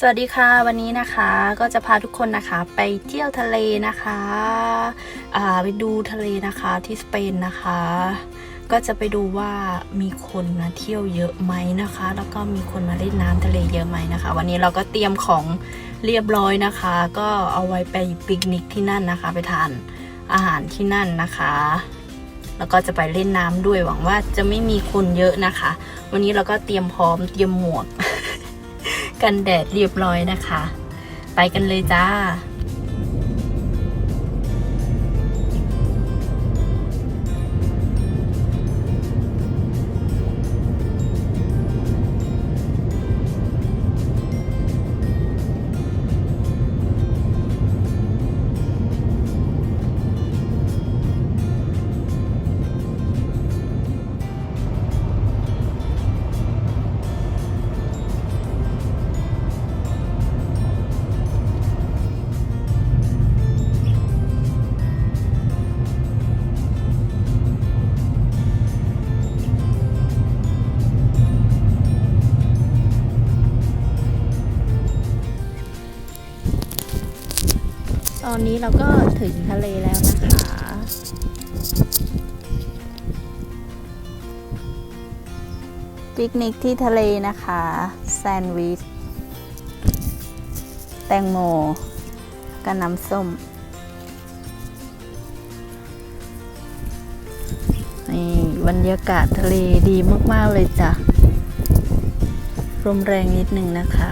สวัสดีค่ะวันนี้นะคะก็จะพาทุกคนนะคะไปเที่ยวทะเลนะคะอ่าไปดูทะเลนะคะที่สเปนนะคะ ก็จะไปดูว่ามีคนมาเที่ยวเยอะไหมนะคะ แล้วก็มีคนมาเล่นน้ำทะเลเยอะไหมนะคะ วันนี้เราก็เตรียมของเรียบร้อยนะคะ ก็เอาไว้ไปปิกนิกที่นั่นนะคะ ไปทานอาหารที่นั่นนะคะ แล้วก็จะไปเล่นน้ำด้วยหวังว่าจะไม่มีคนเยอะนะคะ วันนี้เราก็เตรียมพร้อมเตรียมหมวก กันแดดเรียบร้อยนะคะ ไปกันเลยจ้า อนนี้เราก็ถึงทะเลแล้วนะคะ ปิกนิกที่ทะเลนะคะ แซนด์วิช แตงโมกับน้ำส้ม นี่บรรยากาศทะเลดีมาก ๆ เลยจ้ะลมแรงนิดนึงนะคะ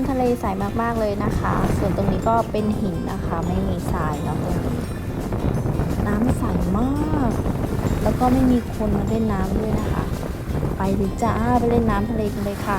ำทะเลใสมากๆเลยนะคะ ส่วนตรงนี้ก็เป็นหินนะคะ ไม่มีทรายเนาะตรงนี้น้ำใสมาก แล้วก็ไม่มีคนมาเล่นน้ำด้วยนะคะ ไปเลยจ้าไปเล่นน้ำทะเลกันเลยค่ะ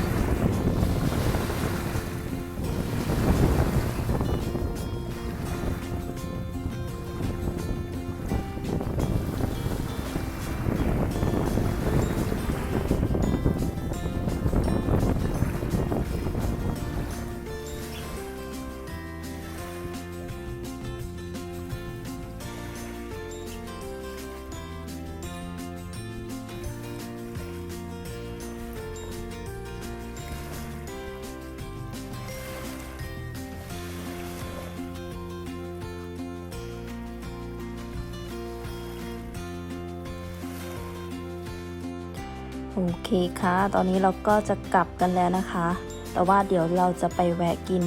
โอเคค่ะ ตอนนี้เราก็จะกลับกันแล้วนะคะ แต่ว่าเดี๋ยวเราจะไปแวะกิน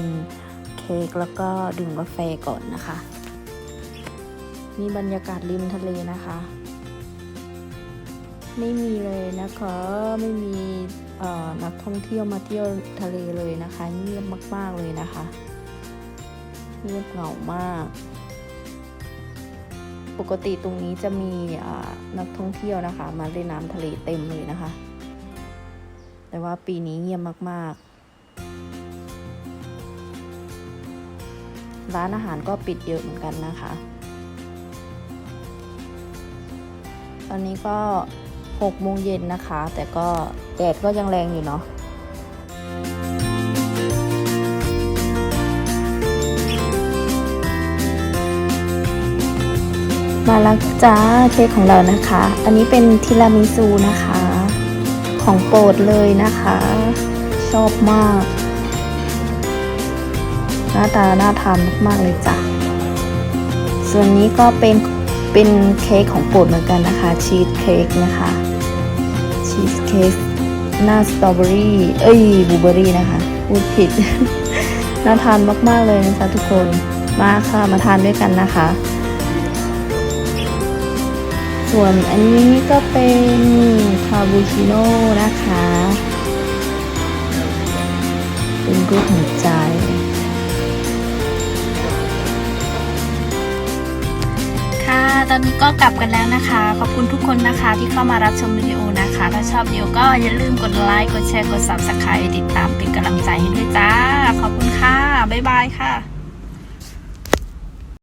เค้กแล้วก็ดื่มกาแฟก่อนนะคะนี่บรรยากาศริมทะเลนะคะ ไม่มีเลยนะคะ ไม่มีนักท่องเที่ยวมาเที่ยวทะเลเลยนะคะ เงียบมาก ๆ เลยนะคะ เงียบเหงามาก ปกติตรงนี้จะมีนักท่องเที่ยวนะคะ มาเล่นน้ำทะเลเต็มเลยนะคะ แต่ว่าปีนี้เงียบมาก ๆ ร้านอาหารก็ปิดเยอะเหมือนกันนะคะ ตอนนี้ก็6โมงเย็นนะคะ แต่ก็แดดก็ยังแรงอยู่เนาะ มาแล้วจ้าเค้กของเรานะคะ อันนี้เป็นทีรามิซูนะคะ ของโปรดเลยนะคะ ชอบมาก หน้าตาน่าทานมากๆเลยจ้ะส่วนนี้ก็เป็นเป็นเค้กของโปรดเหมือนกันนะคะ ชีสเค้กนะคะชีสเค้กหน้าสตรอเบอรี่เอ้ยบลูเบอรี่นะคะพูดผิด น่าทานมาก ๆ เลยนะคะทุกคนมาค่ะมาทานด้วยกันนะคะ ส่วนอันนี้ก็เป็นคาบูชิโน่นะคะ เป็นรูปหัวใจค่ะตอนนี้ก็กลับกันแล้วนะคะ ขอบคุณทุกคนนะคะที่เข้ามารับชมวิดีโอนะคะ ถ้าชอบวิดีโอก็อย่าลืมกดไลค์ กดแชร์ กด subscribe ติดตามเป็นกำลังใจให้ด้วยจ้า ขอบคุณค่ะ บ๊ายบายค่ะ